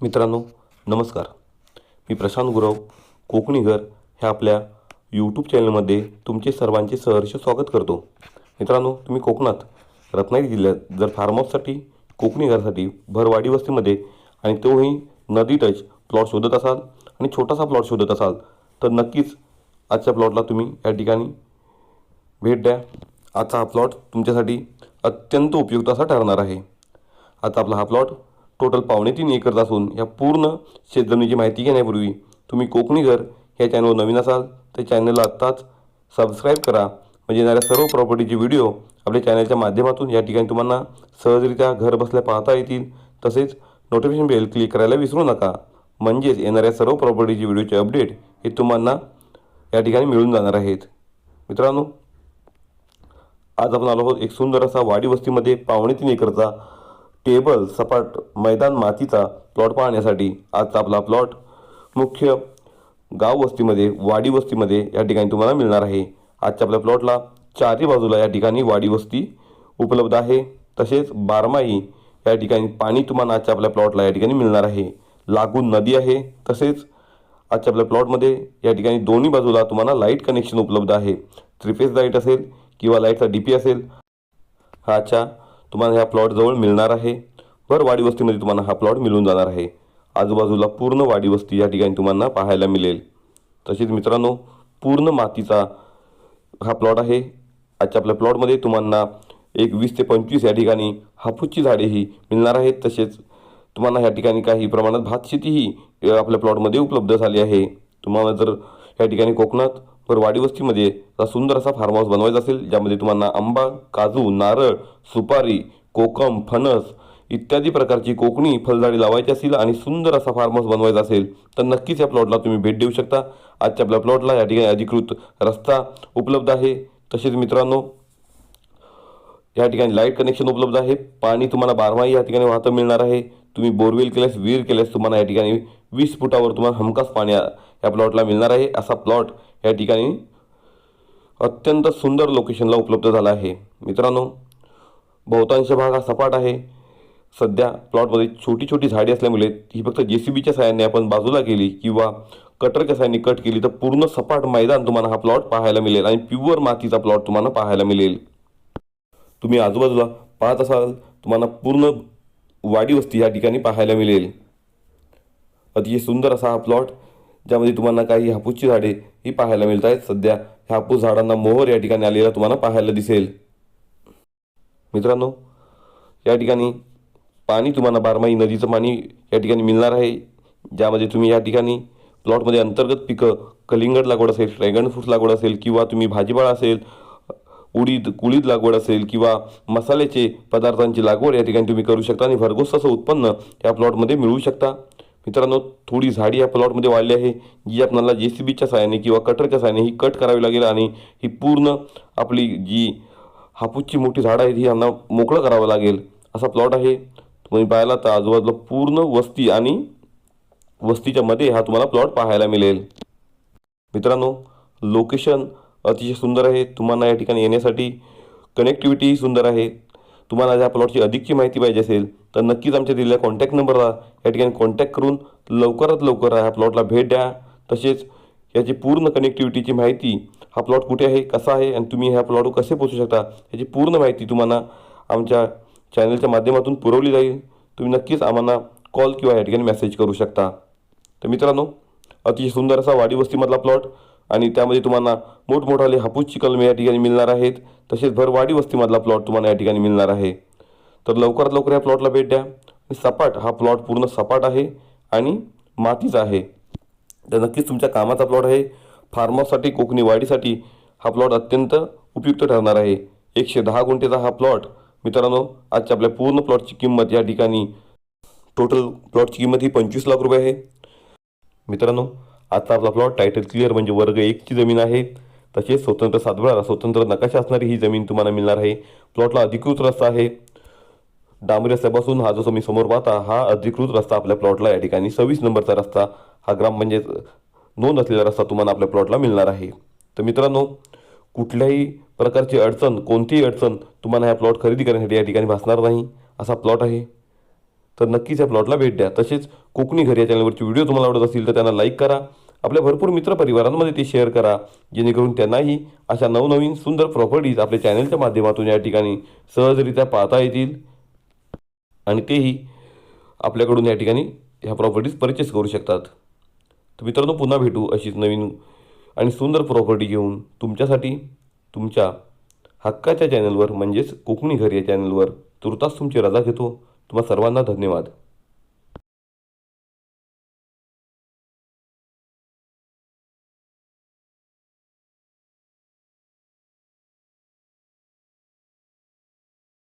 मित्रांनो नमस्कार. मी प्रशांत गुरव कोकणी घर ह्या आपल्या यूट्यूब चॅनलमध्ये तुमचे सर्वांचे सहर्ष स्वागत करतो. मित्रांनो तुम्ही कोकणात रत्नागिरी जिल्ह्यात जर फार्म हाऊससाठी कोकणी घरासाठी भरवाडी वस्तीमध्ये आणि तोही नदी टच प्लॉट शोधत असाल आणि छोटासा प्लॉट शोधत असाल तर नक्कीच आजच्या प्लॉटला तुम्ही या ठिकाणी भेट द्या. आजचा हा प्लॉट तुमच्यासाठी अत्यंत उपयुक्त असा ठरणार आहे. आता आपला हा प्लॉट टोटल पावणे तीन एकरचा असून या पूर्ण शेतजमिनीची माहिती घेण्यापूर्वी तुम्ही कोकणी घर ह्या चॅनलवर नवीन असाल तर चॅनलला आत्ताच सबस्क्राईब करा. म्हणजे येणाऱ्या सर्व प्रॉपर्टीचे व्हिडिओ आपल्या चॅनलच्या माध्यमातून या ठिकाणी तुम्हाला सहजरित्या घर बसल्या पाहता येतील. तसेच नोटिफिकेशन बेल क्लिक करायला विसरू नका. म्हणजेच येणाऱ्या सर्व प्रॉपर्टीचे व्हिडिओचे अपडेट हे तुम्हाला या ठिकाणी मिळून जाणार आहेत. मित्रांनो आज आपण आलो आहोत एक सुंदर असा वाडी वस्तीमध्ये पावणे तीन एकरचा टेबल सपाट मैदान मातीचा प्लॉट पाहण्यासाठी आजचा आपला प्लॉट मुख्य गाव वस्तीमध्ये वाडी वस्तीमध्ये या ठिकाणी तुम्हाला मिळणार आहे. आजच्या आपल्या प्लॉटला चारही बाजूला या ठिकाणी वाडी वस्ती उपलब्ध आहे. तसेच बारमाही या ठिकाणी पाणी तुम्हाला आजच्या आपल्या प्लॉटला या ठिकाणी मिळणार आहे. लागून नदी आहे. तसेच आजच्या आपल्या प्लॉटमध्ये या ठिकाणी दोन्ही बाजूला तुम्हाला लाइट कनेक्शन उपलब्ध आहे. थ्रीफेस लाइट असेल किंवा लाईटचा डी पी असेल. हा आजच्या तुम्हाला ह्या प्लॉटजवळ मिळणार आहे. भर वाडी वस्तीमध्ये तुम्हाला हा प्लॉट मिळून जाणार आहे. आजूबाजूला पूर्ण वाडी वस्ती या ठिकाणी तुम्हाला पाहायला मिळेल. तसेच मित्रांनो पूर्ण मातीचा हा प्लॉट आहे. आजच्या आपल्या प्लॉटमध्ये तुम्हाला एक वीस ते पंचवीस या ठिकाणी हापूसची झाडेही मिळणार आहेत. तसेच तुम्हाला या ठिकाणी काही प्रमाणात भात शेतीही आपल्या प्लॉटमध्ये उपलब्ध झाली आहे. तुम्हाला जर या ठिकाणी कोकणात वर वाडीवस्तीमध्ये असा सुंदर असा फार्म हाऊस बनवायचा असेल ज्यामध्ये तुम्हाला आंबा काजू नारळ सुपारी कोकम फणस इत्यादी प्रकारची कोकणी फळझाडे लावायची असेल आणि सुंदर असा फार्म हाऊस बनवायचा असेल तर नक्कीच या प्लॉटला तुम्ही भेट देऊ शकता. आजच्या आपल्या प्लॉटला या ठिकाणी अधिकृत रस्ता उपलब्ध आहे. तसेच मित्रांनो या ठिकाणी लाइट कनेक्शन उपलब्ध आहे. पाणी तुम्हाला बारमाही या ठिकाणी वाहतं मिळणार आहे. तुम्ही बोरवेल केल्यास विहीर केल्यास तुम्हाला या ठिकाणी वीस फुटावर तुम्हाला हमखास पाणी या प्लॉटला मिळणार आहे. असा प्लॉट या ठिकाणी अत्यंत सुंदर लोकेशनला उपलब्ध झाला आहे. मित्रांनो बहुतांश भाग हा सपाट आहे. सध्या प्लॉटमध्ये छोटी छोटी झाडी असल्यामुळे ही फक्त जे सी बीच्या साहाय्याने आपण बाजूला केली किंवा कटरच्या साहाय्याने कट केली तर पूर्ण सपाट मैदान तुम्हाला हा प्लॉट पाहायला मिळेल आणि प्युअर मातीचा प्लॉट तुम्हाला पाहायला मिळेल. तुम्ही आजूबाजूला पाहत असाल तुम्हाला पूर्ण वाडी वस्ती या ठिकाणी पाहायला मिळेल. अतिशय सुंदर असा हा प्लॉट ज्यामध्ये तुम्हाला काही हापूसची झाडे ही पाहायला मिळत आहेत. सध्या ह्या हापूस झाडांना मोहर या ठिकाणी आलेला तुम्हाला पाहायला दिसेल. मित्रांनो या ठिकाणी पाणी तुम्हाला बारमाही नदीचं पाणी या ठिकाणी मिळणार आहे. ज्यामध्ये तुम्ही या ठिकाणी प्लॉटमध्ये अंतर्गत पिकं कलिंगड लागवड असेल ड्रॅगन फ्रूट लागवड असेल किंवा तुम्ही भाजीपाळा असेल उडीद कुळीद लागवड असेल किंवा मसाल्याचे पदार्थांची लागवड या ठिकाणी तुम्ही करू शकता आणि भरघोस असं उत्पन्न या प्लॉटमध्ये मिळवू शकता. मित्रांनो थोडी झाडी या प्लॉटमध्ये वाढली आहे जी आपल्याला जे सी बीच्या साहाय्याने किंवा कटरच्या साहाय्याने ही कट करावी लागेल आणि ही पूर्ण आपली जी हापूसची मोठी झाडं आहेत ही यांना मोकळं करावं लागेल असा प्लॉट आहे. तुम्ही पाहिला तर आजूबाजूला पूर्ण वस्ती आणि वस्तीच्या मध्ये हा तुम्हाला प्लॉट पाहायला मिळेल. मित्रांनो लोकेशन अतिशय सुंदर आहे. तुम्हाला या ठिकाणी येण्यासाठी कनेक्टिव्हिटीही सुंदर आहे. तुम्हाला या प्लॉटची अधिकची माहिती पाहिजे असेल तर नक्कीच आमच्या दिलेल्या कॉन्टॅक्ट नंबरला या ठिकाणी कॉन्टॅक्ट करून लवकरात लवकर ह्या प्लॉटला भेट द्या. तसेच याची पूर्ण कनेक्टिव्हिटीची माहिती हा प्लॉट कुठे आहे कसा आहे आणि तुम्ही ह्या प्लॉटवर कसे पोहोचू शकता याची पूर्ण माहिती तुम्हाला आमच्या चॅनलच्या माध्यमातून पुरवली जाईल. तुम्ही नक्कीच आम्हाला कॉल किंवा या ठिकाणी मेसेज करू शकता. तर मित्रांनो अतिशय सुंदर असा वाडी वस्तीमधला प्लॉट आणि त्यामध्ये तुम्हाला मोठमोठाले हापूसची कलमे या ठिकाणी मिळणार आहेत. तसेच भरवाडी वस्तीमधला प्लॉट तुम्हाला या ठिकाणी मिळणार आहे. तर लवकरात लवकर या प्लॉटला भेट द्या. सपाट हा प्लॉट पूर्ण सपाट आहे आणि मातीचा आहे. तर नक्कीच तुमच्या कामाचा प्लॉट आहे. फार्म कोकणी वाढीसाठी हा प्लॉट अत्यंत उपयुक्त ठरणार आहे. एकशे दहा गुंठेचा हा प्लॉट मित्रांनो आजच्या आपल्या पूर्ण प्लॉटची किंमत या ठिकाणी टोटल प्लॉटची किंमत ही पंचवीस लाख रुपये आहे. मित्रांनो आजचा आपला प्लॉट टायटल क्लिअर म्हणजे वर्ग एकची जमीन आहे. तसेच स्वतंत्र सातबारा स्वतंत्र नकाशा असणारी ही जमीन तुम्हाला मिळणार आहे. प्लॉटला अधिकृत रस्ता आहे. डांबरी रस्त्यापासून हा जो तुम्ही समोर पाहता हा अधिकृत रस्ता आपल्या प्लॉटला या ठिकाणी सव्वीस नंबरचा रस्ता हा ग्रामपंचायत म्हणजे नोंद असलेला रस्ता तुम्हाला आपल्या प्लॉटला मिळणार आहे. तर मित्रांनो कुठल्याही प्रकारची अडचण कोणतीही अडचण तुम्हाला ह्या प्लॉट खरेदी करण्यासाठी या ठिकाणी भासणार नाही. असा प्लॉट आहे. तर नक्कीच या प्लॉटला भेट द्या. तसेच कोकणी घर या चॅनलवरचे व्हिडिओ तुम्हाला आवडत असतील तर त्यांना लाईक करा. आपल्या भरपूर मित्रपरिवारांमध्ये ते शेअर करा. जेणेकरून त्यांनाही अशा नवनवीन सुंदर प्रॉपर्टीज आपल्या चॅनलच्या माध्यमातून या ठिकाणी सहजरित्या पाहता येतील. आणि तेही आपल्याकडून या ठिकाणी ह्या प्रॉपर्टीज परचेस करू शकतात. तर मित्रांनो पुन्हा भेटू अशीच नवीन आणि सुंदर प्रॉपर्टी घेऊन तुमच्यासाठी तुमच्या हक्काच्या चॅनलवर म्हणजेच कोकणी घर या चॅनलवर तुर्तास तुमची रजा घेतो. तुम्हा सर्वांना धन्यवाद.